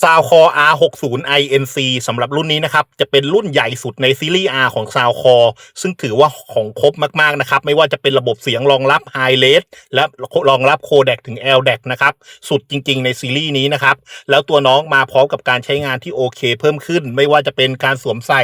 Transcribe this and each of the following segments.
s o u n d c o r R60 INC สำหรับรุ่นนี้นะครับ จะเป็นรุ่นใหญ่สุดในซีรีส์ R ของ s o u n d c o r ซึ่งถือว่าของครบมาก ๆ นะครับ ไม่ว่าจะเป็นระบบเสียงรองรับ High r e s และรองรับ Codec ถึง LDAC นะครับ สุดจริง ๆ ในซีรีส์นี้นะครับ แล้วตัวน้องมาพร้อมกับการใช้งานที่โอเค เพิ่มขึ้น ไม่ว่าจะเป็นการสวมใส่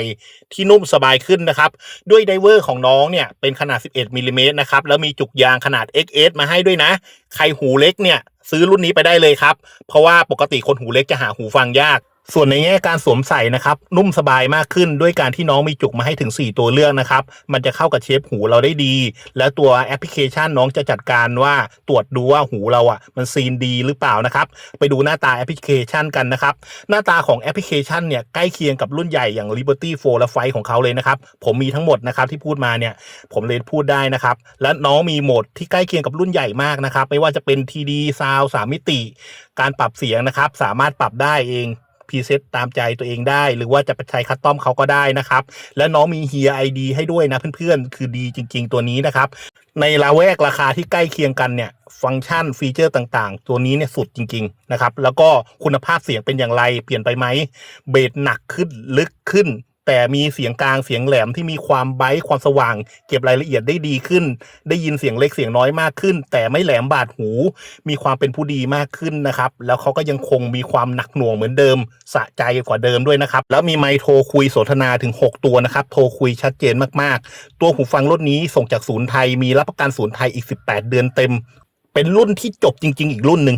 ที่นุ่มสบายขึ้นนะครับ ด้วยไดเวอร์ของน้องเนี่ยเป็นขนาด 11มิลลิเมตรนะครับแล้วมีจุกยางขนาด XS มาให้ด้วยนะ ใครหูเล็กเนี่ย ซื้อรุ่นนี้ไปได้เลยครับ เพราะว่าปกติคนหูเล็กจะหาหูฟังยาก ส่วนในแง่การสวมใส่นะครับ นุ่มสบายมากขึ้นด้วยการที่น้องมีจุกมาให้ถึง 4 ตัวเลือกนะครับ มันจะเข้ากับเชฟหูเราได้ดี แล้วตัวแอปพลิเคชันน้องจะจัดการว่าตรวจดูว่าหูเราอะ มันซีนดีหรือเปล่านะครับ ไปดูหน้าตาแอปพลิเคชันกันนะครับ หน้าตาของแอปพลิเคชันเนี่ยใกล้เคียงกับรุ่นใหญ่อย่าง Liberty 4 และ five ของเขาเลยนะครับ ผมมีทั้งหมดนะครับที่พูดมาเนี่ยผมเลยพูดได้นะครับ และน้องมีโหมดที่ใกล้เคียงกับรุ่นใหญ่มากนะครับไม่ว่าจะเป็น TD Sound 3มิติ การปรับเสียงนะครับสามารถปรับได้เอง พรีเซตตามใจตัวเองได้ หรือว่าจะไปใช้คัสตอมเขาก็ได้นะครับ และน้องมีเฮียไอดีให้ด้วยนะเพื่อนๆ คือดีจริง ๆ ตัวนี้นะครับ ในราแวกราคาที่ใกล้เคียงกันเนี่ยฟังก์ชันฟีเจอร์ต่างๆ ตัวนี้เนี่ยสุดจริง ๆ นะครับ แล้วก็คุณภาพเสียงเป็นอย่างไรเปลี่ยนไปไหมเบสหนักขึ้นลึกขึ้น แต่มีเสียงกลางเสียงแหลมที่มีความไบท์ความสว่าง เก็บรายละเอียดได้ดีขึ้น ได้ยินเสียงเล็กเสียงน้อยมากขึ้น แต่ไม่แหลมบาดหู มีความเป็นผู้ดีมากขึ้นนะครับ แล้วเขาก็ยังคงมีความหนักหน่วงเหมือนเดิม สะใจกว่าเดิมด้วยนะครับ แล้วมีไมโทรคุยสนทนาถึง 6 ตัวนะครับ โทรคุยชัดเจนมากๆ ตัวหูฟังรุ่นนี้ส่งจากศูนย์ไทยมีรับประกันศูนย์ไทยอีก 18 เดือนเต็ม เป็นรุ่นที่จบจริง ๆ อีกรุ่นหนึ่ง